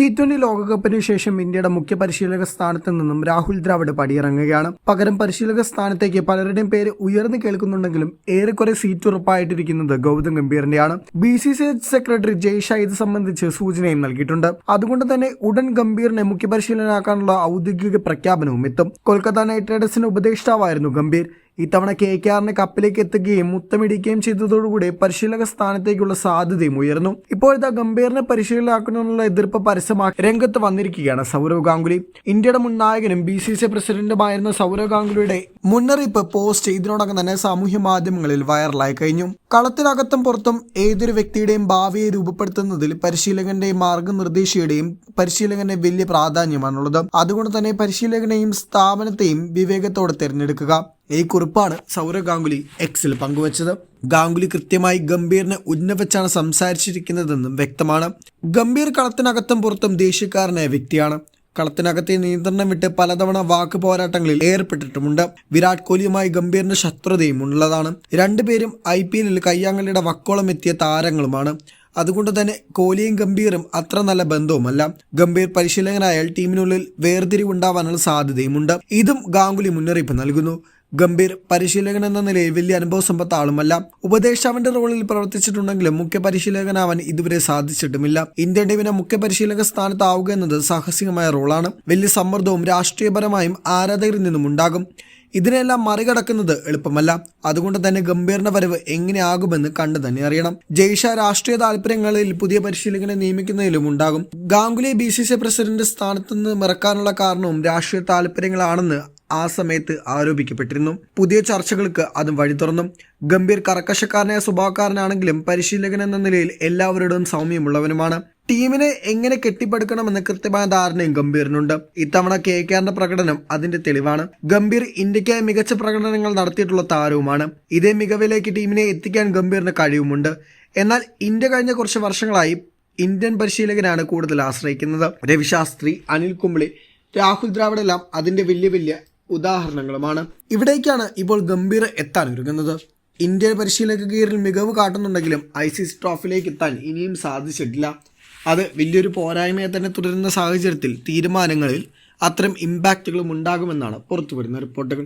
T twenty ലോകകപ്പിന് ശേഷം ഇന്ത്യയുടെ മുഖ്യ പരിശീലക സ്ഥാനത്ത് നിന്നും രാഹുൽ ദ്രാവിഡ് പടിയിറങ്ങുകയാണ്. പകരം പരിശീലക സ്ഥാനത്തേക്ക് പലരുടെയും പേര് ഉയർന്നു കേൾക്കുന്നുണ്ടെങ്കിലും ഏറെക്കുറെ സീറ്റ് ഉറപ്പായിട്ടിരിക്കുന്നത് Gautam ഗംഭീറിന്റെയാണ്. B C C secretary Jay Shah ഇത് സംബന്ധിച്ച് സൂചനയും നൽകിയിട്ടുണ്ട്. അതുകൊണ്ട് തന്നെ ഉടൻ ഗംഭീറിനെ മുഖ്യപരിശീലനാക്കാനുള്ള ഔദ്യോഗിക പ്രഖ്യാപനവും എത്തും. കൊൽക്കത്ത നൈറ്റ് റൈഡേഴ്സിന്റെ ഉപദേഷ്ടാവായിരുന്നു ഗംഭീർ. ഇത്തവണ കെ കെ ആറിന് കപ്പിലേക്ക് എത്തുകയും മുത്തമിടിക്കുകയും ചെയ്തതോടുകൂടി പരിശീലക സ്ഥാനത്തേക്കുള്ള സാധ്യതയും ഉയർന്നു. ഇപ്പോഴത്തെ ഗംഭീറിനെ പരിശീലനാക്കണമെന്നുള്ള എതിർപ്പ് പരസ്യമാക്കി രംഗത്ത് വന്നിരിക്കുകയാണ് സൗരവ് ഗാംഗുലി. ഇന്ത്യയുടെ മുൻ നായകനും ബി സി സി പ്രസിഡന്റുമായിരുന്ന സൗരവ് ഗാംഗുലിയുടെ മുന്നറിയിപ്പ് പോസ്റ്റ് ഇതിനോടകം തന്നെ സാമൂഹ്യ മാധ്യമങ്ങളിൽ വൈറലായി കഴിഞ്ഞു. കളത്തിനകത്തും പുറത്തും ഏതൊരു വ്യക്തിയുടെയും ഭാവിയെ രൂപപ്പെടുത്തുന്നതിൽ പരിശീലകന്റെയും മാർഗനിർദ്ദേശിയുടെയും പരിശീലകന്റെ വലിയ പ്രാധാന്യമാണുള്ളത്. അതുകൊണ്ട് തന്നെ പരിശീലകനെയും സ്ഥാപനത്തെയും വിവേകത്തോടെ തിരഞ്ഞെടുക്കുക. ഈ കുറിപ്പാണ് സൗരവ് ഗാംഗുലി എക്സിൽ പങ്കുവച്ചത്. ഗാംഗുലി കൃത്യമായി ഗംഭീറിനെ ഉന്നവച്ചാണ് സംസാരിച്ചിരിക്കുന്നതെന്നും വ്യക്തമാണ്. ഗംഭീർ കളത്തിനകത്തും പുറത്തും ദേഷ്യക്കാരനായ വ്യക്തിയാണ്. കളത്തിനകത്തെ നിയന്ത്രണം വിട്ട് പലതവണ വാക്ക് പോരാട്ടങ്ങളിൽ ഏർപ്പെട്ടിട്ടുമുണ്ട്. വിരാട് കോഹ്ലിയുമായി ഗംഭീറിന്റെ ശത്രുതയും ഉള്ളതാണ്. രണ്ടുപേരും ഐ പി എല്ലിൽ കയ്യാങ്കളിയുടെ വക്കോളം എത്തിയ താരങ്ങളുമാണ്. അതുകൊണ്ട് തന്നെ കോഹ്ലിയും ഗംഭീറും അത്ര നല്ല ബന്ധവുമല്ല. ഗംഭീർ പരിശീലകനായാൽ ടീമിനുള്ളിൽ വേർതിരിവുണ്ടാവാനുള്ള സാധ്യതയുമുണ്ട്. ഇതും ഗാംഗുലി മുന്നറിയിപ്പ് നൽകുന്നു. ഗംഭീർ പരിശീലകൻ എന്ന നിലയിൽ വലിയ അനുഭവ സമ്പത്ത് ആളുമല്ല. ഉപദേഷ്ടാവിന്റെ റോളിൽ പ്രവർത്തിച്ചിട്ടുണ്ടെങ്കിലും മുഖ്യ പരിശീലകനാവാൻ ഇതുവരെ സാധിച്ചിട്ടുമില്ല. ഇന്ത്യൻ ടീമിനെ മുഖ്യ പരിശീലക സ്ഥാനത്താവുക എന്നത് സാഹസികമായ റോളാണ്. വലിയ സമ്മർദ്ദവും രാഷ്ട്രീയപരമായും ആരാധകരിൽ നിന്നും ഉണ്ടാകും ഇതിനെല്ലാം മറികടക്കുന്നത് എളുപ്പമല്ല. അതുകൊണ്ട് തന്നെ ഗംഭീറിന്റെ വരവ് എങ്ങനെയാകുമെന്ന് കണ്ടു തന്നെ അറിയണം. ജയ്ഷ രാഷ്ട്രീയ താല്പര്യങ്ങളിൽ പുതിയ പരിശീലകനെ നിയമിക്കുന്നതിലും ഉണ്ടാകും. Ganguly B C C president സ്ഥാനത്ത് നിന്ന് മിറക്കാനുള്ള കാരണവും രാഷ്ട്രീയ താല്പര്യങ്ങളാണെന്ന് ആ സമയത്ത് ആരോപിക്കപ്പെട്ടിരുന്നു. പുതിയ ചർച്ചകൾക്ക് അതും വഴി തുറന്നു. ഗംഭീർ കർക്കശക്കാരനായ സ്വഭാവക്കാരനാണെങ്കിലും പരിശീലകൻ എന്ന നിലയിൽ എല്ലാവരോടും സൗമ്യമുള്ളവനുമാണ്. ടീമിനെ എങ്ങനെ കെട്ടിപ്പടുക്കണമെന്ന് കൃത്യമായ ധാരണയും ഗംഭീറിനുണ്ട്. ഇത്തവണ കെ കെആറിന്റെ പ്രകടനം അതിന്റെ തെളിവാണ്. ഗംഭീർ ഇന്ത്യക്കായി മികച്ച പ്രകടനങ്ങൾ നടത്തിയിട്ടുള്ള താരവുമാണ്. ഇതേ മികവിലേക്ക് ടീമിനെ എത്തിക്കാൻ ഗംഭീറിന് കഴിവുമുണ്ട്. എന്നാൽ ഇന്ത്യ കഴിഞ്ഞ കുറച്ച് വർഷങ്ങളായി ഇന്ത്യൻ പരിശീലകനാണ് കൂടുതൽ ആശ്രയിക്കുന്നത്. രവിശാസ്ത്രി അനിൽ കുംബ്ലെ രാഹുൽ ദ്രാവിഡെല്ലാം അതിന്റെ വലിയ വലിയ ഉദാഹരണങ്ങളുമാണ്. ഇവിടേക്കാണ് ഇപ്പോൾ ഗംഭീർ എത്താൻ ഒരുങ്ങുന്നത്. ഇന്ത്യൻ പരിശീലക കീഴിൽ മികവ് കാട്ടുന്നുണ്ടെങ്കിലും ഐ സി സി ട്രോഫിയിലേക്ക് എത്താൻ ഇനിയും സാധിച്ചിട്ടില്ല. അത് വലിയൊരു പോരായ്മയെ തന്നെ തുടരുന്ന സാഹചര്യത്തിൽ തീരുമാനങ്ങളിൽ അത്തരം ഇമ്പാക്റ്റുകളും ഉണ്ടാകുമെന്നാണ് പുറത്തു വരുന്ന റിപ്പോർട്ടുകൾ.